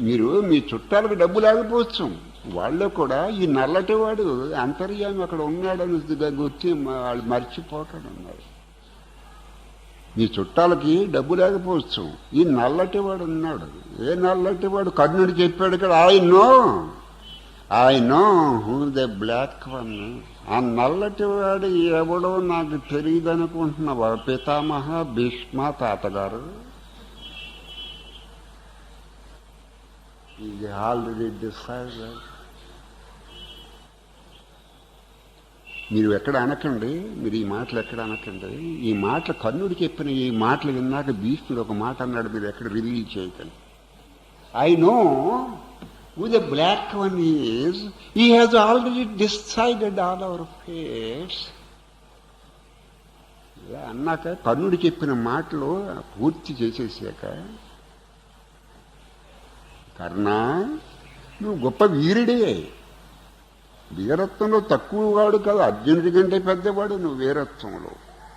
మీరు మీ చుట్టాలకు డబ్బు లేకపోవచ్చు. వాళ్ళు కూడా ఈ నల్లటి వాడు అంతర్యామి అక్కడ ఉన్నాడని గుర్తి వాళ్ళు మర్చిపోతాడు అన్నారు. మీ చుట్టాలకి డబ్బు లేకపోవచ్చు. ఈ నల్లటి వాడు ఉన్నాడు. ఏ నల్లటి వాడు? కర్ణుడు చెప్పాడు కదా I know I know who the black one ఆ నల్లటి వాడు ఎవడో నాకు తెలియదు అనుకుంటున్నా పితామహ భీష్మ తాతగారు? ఇది ఆల్రెడీ డిసైడెడ్ మీరు ఎక్కడ అనకండి? మీరు ఈ మాటలు ఎక్కడ అనకండి? ఈ మాటలు కర్ణుడు చెప్పిన ఈ మాటలు విన్నాక భీష్ముడు ఒక మాట అన్నాడు మీరు ఎక్కడ రిలీజ్ చేయకండి. I know who black one is he has already decided all our fates అన్నాక కర్ణుడు చెప్పిన మాటలు పూర్తి చేసేసాక కర్ణా నువ్వు గొప్ప వీరుడే. వీరత్వంలో తక్కువ వాడు కాదు అర్జునుడి కంటే పెద్దవాడు నువ్వు వీరత్వంలో.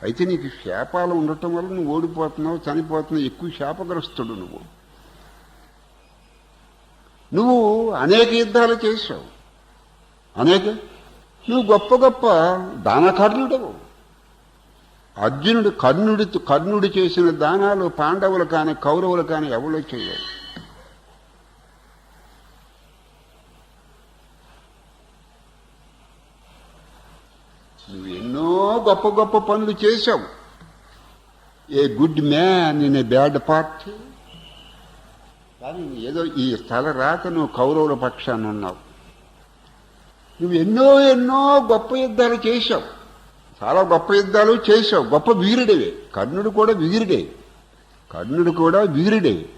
అయితే నీకు శాపాలు ఉండటం వల్ల నువ్వు ఓడిపోతున్నావు చనిపోతున్నావు ఎక్కువ శాపగ్రస్తుడు నువ్వు. నువ్వు అనేక యుద్ధాలు చేశావు. అనేక? నువ్వు గొప్ప గొప్ప దానకర్ణుడవు అర్జునుడు కర్ణుడి కర్ణుడు చేసిన దానాలు పాండవులు కానీ కౌరవులు కానీ ఎవరో చేయాలి నువ్వు ఎన్నో గొప్ప గొప్ప పనులు చేశావు. A good man in a bad party. కానీ ఏదో ఈ స్థల రాక నువ్వు కౌరవుల పక్షాన్ని ఉన్నావు. నువ్వు ఎన్నో ఎన్నో గొప్ప యుద్ధాలు చేశావు. చాలా గొప్ప యుద్ధాలు చేశావు. గొప్ప వీరుడివే. కర్ణుడు కూడా వీరుడే. కర్ణుడు కూడా వీరుడే.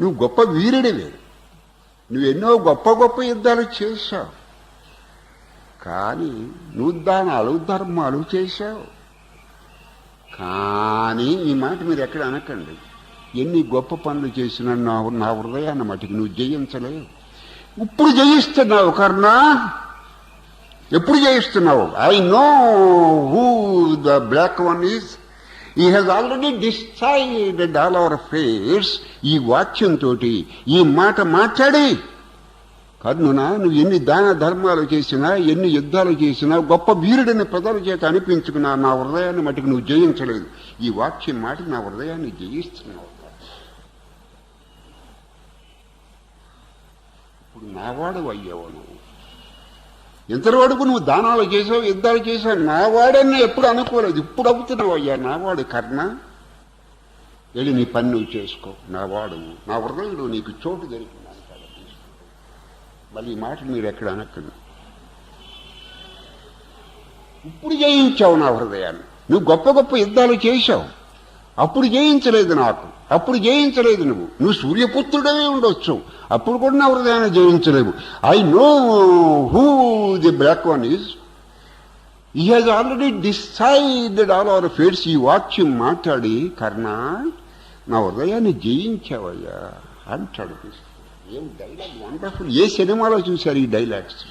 నువ్వు గొప్ప వీరుడివే. నువ్వెన్నో గొప్ప గొప్ప యుద్ధాలు చేశావు. కానీ నువ్వు దానాలు ధర్మాలు చేశావు. కానీ ఈ మాట మీరు ఎక్కడ అనకండి. ఎన్ని గొప్ప పనులు చేసినా నా నా హృదయాన్ని మటుకు నువ్వు జయించలేవు. ఇప్పుడు జయిస్తున్నావు కర్ణ. ఎప్పుడు జయిస్తున్నావు? I know who the black one is he has already decided all our fates ఈ వాక్యంతో ఈ మాట మాట్లాడి. కర్ణున నువ్వు ఎన్ని దాన ధర్మాలు చేసినా ఎన్ని యుద్ధాలు చేసినా గొప్ప వీరుడని ప్రజల చేత అనిపించుకున్నా నా హృదయాన్ని మటుకు నువ్వు జయించలేదు. ఈ వాక్యం మాటికి నా హృదయాన్ని జయిస్తున్నావు. ఇప్పుడు నావాడు అయ్యావు నువ్వు. ఇంతవరకు నువ్వు దానాలు చేసావు యుద్ధాలు చేసావు నావాడని ఎప్పుడు అనుకోలేదు. ఇప్పుడు అవుతున్నావు అయ్యా నావాడు కర్ణ. వెళ్ళి నీ పని నువ్వు చేసుకో నావాడు నా హృదయంలో నీకు చోటు దొరికింది. మళ్ళీ ఈ మాటలు మీరు ఎక్కడ అనకండి ఇప్పుడు జయించావు నా హృదయాన్ని. నువ్వు గొప్ప గొప్ప యుద్ధాలు చేశావు. అప్పుడు జయించలేదు నాకు. అప్పుడు జయించలేదు నువ్వు. నువ్వు సూర్యపుత్రుడే ఉండొచ్చు. అప్పుడు కూడా నా హృదయాన్ని జయించలేవు. I know who the black one is he has already decided all our fates ఈ వాక్యం మాట్లాడి కర్ణ నా హృదయాన్ని జయించావయ్యా అంటాడు ఏం డైలాగ్ వండర్ఫుల్ ఏ సినిమాలో చూశారు ఈ డైలాగ్స్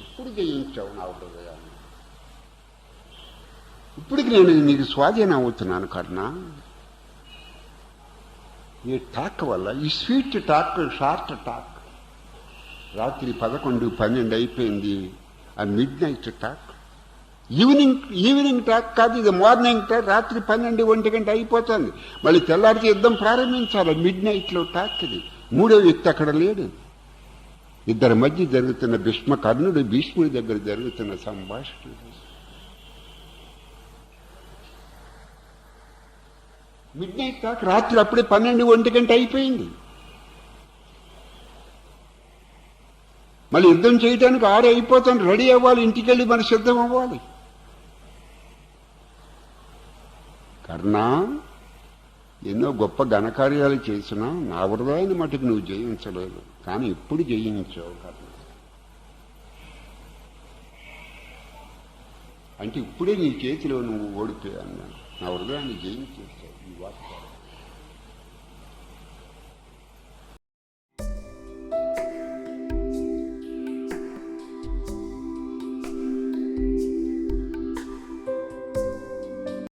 ఇప్పుడు జయించావు నా హృదయాన్ని. ఇప్పటికి నేను నీకు స్వాధీనం అవుతున్నాను కర్ణ. ఈ టాక్ వల్ల ఈ స్వీట్ టాక్ షార్ట్ టాక్ రాత్రి పదకొండు పన్నెండు అయిపోయింది ఆ midnight talk evening evening talk కాదు ఇది మార్నింగ్ టాక్ రాత్రి పన్నెండు ఒంటి గంట అయిపోతుంది. మళ్ళీ తెల్లారికి యుద్ధం ప్రారంభించాలి. మిడ్ నైట్లో టాక్ ఇది. మూడో వ్యక్తి అక్కడ లేడు. ఇద్దరి మధ్య జరుగుతున్న భీష్మ కర్ణుడు భీష్ముడి దగ్గర జరుగుతున్న సంభాషణ. మిడ్ నైట్ టాక్ రాత్రి అప్పుడే పన్నెండు ఒంటి గంట అయిపోయింది. మళ్ళీ యుద్ధం చేయడానికి ఆరు అయిపోతాను రెడీ అవ్వాలి. ఇంటికి వెళ్ళి మన సిద్ధం అవ్వాలి. కర్ణ ఎన్నో గొప్ప ఘనకార్యాలు చేసినా నా హృదయాన్ని మటుకు నువ్వు జయించలేదు. కానీ ఇప్పుడు జయించావు కర్ణ. అంటే ఇప్పుడే నీ చేతిలో నువ్వు ఓడిపోయాను నా హృదయాన్ని జయించేస్తావు ఈ వాక్యాలు.